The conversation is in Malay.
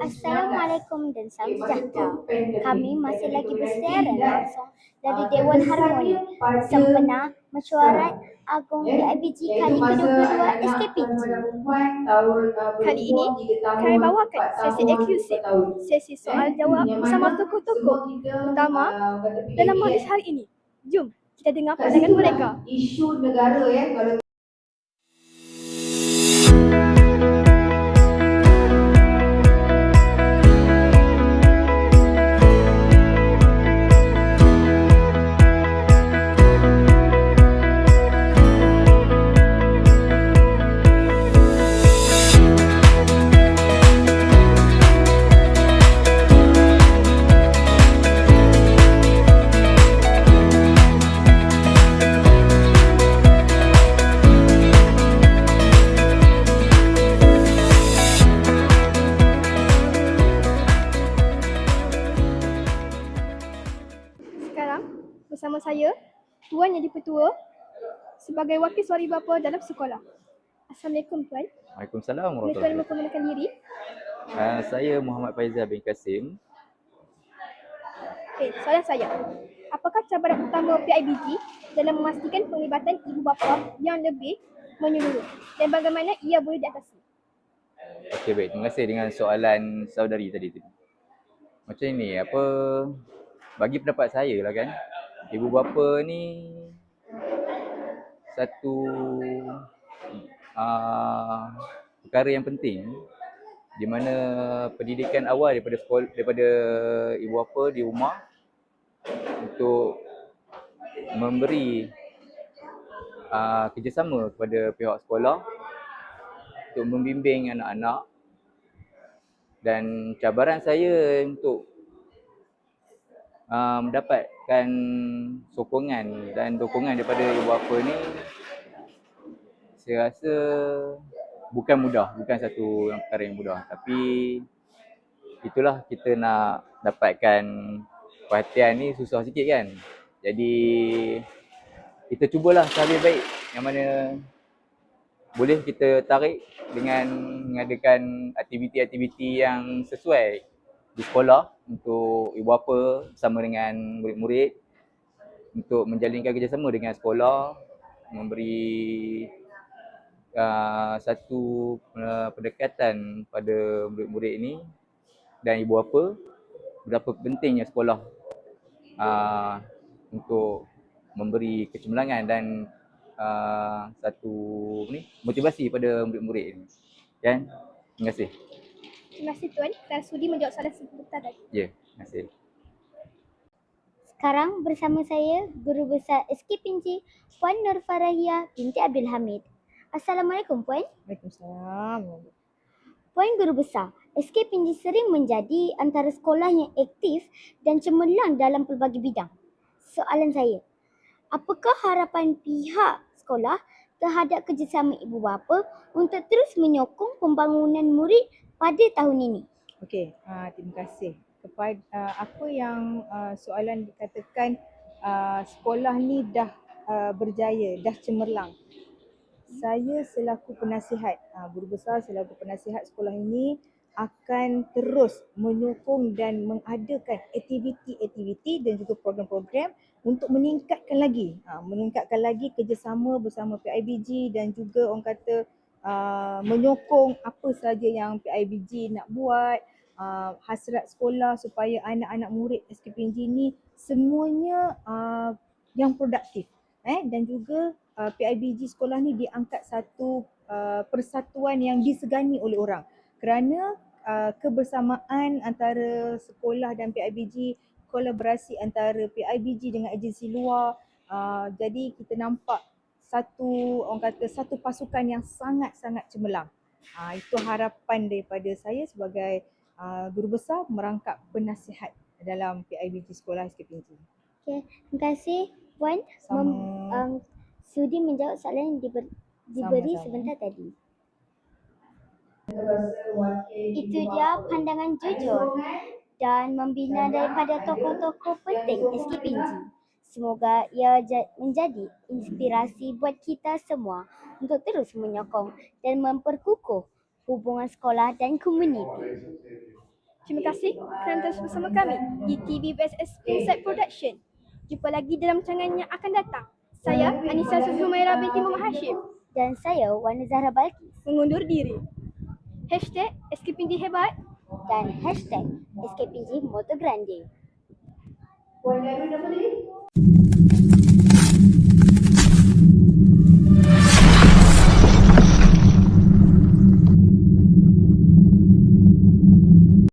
Assalamualaikum dan salam sejahtera. Kami masih lagi bersiaran langsung dari Dewan Harmoni sempena mesyuarat Agung PIBG kali ke-22 SKPG. Kali ini, kami bawakan sesi eksklusif, sesi soal jawab bersama tokoh-tokoh utama dalam majlis hari ini. Jom kita dengar pandangan mereka. Isu negara ya kalau bersama saya, Tuan yang dipertua sebagai wakil suara bapa dalam sekolah. Assalamualaikum Tuan. Waalaikumsalam Boleh Tuan warahmatullahi memperkenalkan diri? uh, Saya Muhammad Faizal bin Kasim. Okey, soalan saya. Apakah cabaran utama PIBG dalam memastikan penglibatan ibu bapa yang lebih menyeluruh dan bagaimana ia boleh diatasi? Okey baik, terima kasih dengan soalan saudari tadi tu. Macam ni, apa bagi pendapat saya lah kan, ibu bapa ni satu uh, perkara yang penting di mana pendidikan awal daripada sekolah daripada ibu bapa di rumah untuk memberi uh, kerjasama kepada pihak sekolah untuk membimbing anak-anak dan cabaran saya untuk mendapatkan sokongan dan dukungan daripada ibu bapa ni saya rasa bukan mudah, bukan satu perkara yang mudah tapi itulah kita nak dapatkan perhatian ni susah sikit kan. Jadi kita cubalah sehabis baik yang mana boleh kita tarik dengan mengadakan aktiviti-aktiviti yang sesuai di sekolah untuk ibu bapa bersama dengan murid-murid untuk menjalinkan kerjasama dengan sekolah memberi uh, satu uh, pendekatan pada murid-murid ini dan ibu bapa berapa pentingnya sekolah uh, untuk memberi kecemerlangan dan uh, satu ni motivasi pada murid-murid ini. Kan? Terima kasih. Terima kasih Tuan kerana sudi menjawab soalan sebentar tadi. Ya, terima kasih. Sekarang bersama saya Guru Besar SKPG Puan Nur Farahia binti Abdul Hamid. Assalamualaikum Puan. Waalaikumsalam. Puan Guru Besar, SKPG sering menjadi antara sekolah yang aktif dan cemerlang dalam pelbagai bidang. Soalan saya, apakah harapan pihak sekolah terhadap kerjasama ibu bapa untuk terus menyokong pembangunan murid pada tahun ini? Okey, uh, terima kasih. Kepada uh, apa yang uh, soalan dikatakan uh, sekolah ni dah uh, berjaya, dah cemerlang. Saya selaku penasihat, uh, guru besar selaku penasihat sekolah ini akan terus menyokong dan mengadakan aktiviti-aktiviti dan juga program-program untuk meningkatkan lagi, uh, meningkatkan lagi kerjasama bersama PIBG dan juga orang kata uh, menyokong apa saja yang PIBG nak buat, uh, hasrat sekolah supaya anak-anak murid SKPNG ni semuanya uh, yang produktif eh dan juga uh, PIBG sekolah ni diangkat satu uh, persatuan yang disegani oleh orang kerana uh, kebersamaan antara sekolah dan PIBG kolaborasi antara PIBG dengan agensi luar uh, jadi kita nampak satu orang kata satu pasukan yang sangat-sangat cemerlang. Uh, itu harapan daripada saya sebagai uh, guru besar merangkap penasihat dalam PIBG Sekolah SKPNG. Okay, terima kasih Puan Sama. mem, um, sudi menjawab soalan yang diber, diberi Sama-sama. sebentar tadi. Itu dia pandangan jujur dan membina daripada tokoh-tokoh penting SKPNG. Semoga ia ja- menjadi inspirasi buat kita semua untuk terus menyokong dan memperkukuh hubungan sekolah dan komuniti. Terima kasih kerana terus bersama kami di TV BSS Inside Production. Jumpa lagi dalam rancangan yang akan datang. Saya Anissa Suzumaira binti Muhammad Hashim Dan saya Wana Zahra Balkis mengundur diri. Hashtag escaping the by then hashtag escaping motor grande.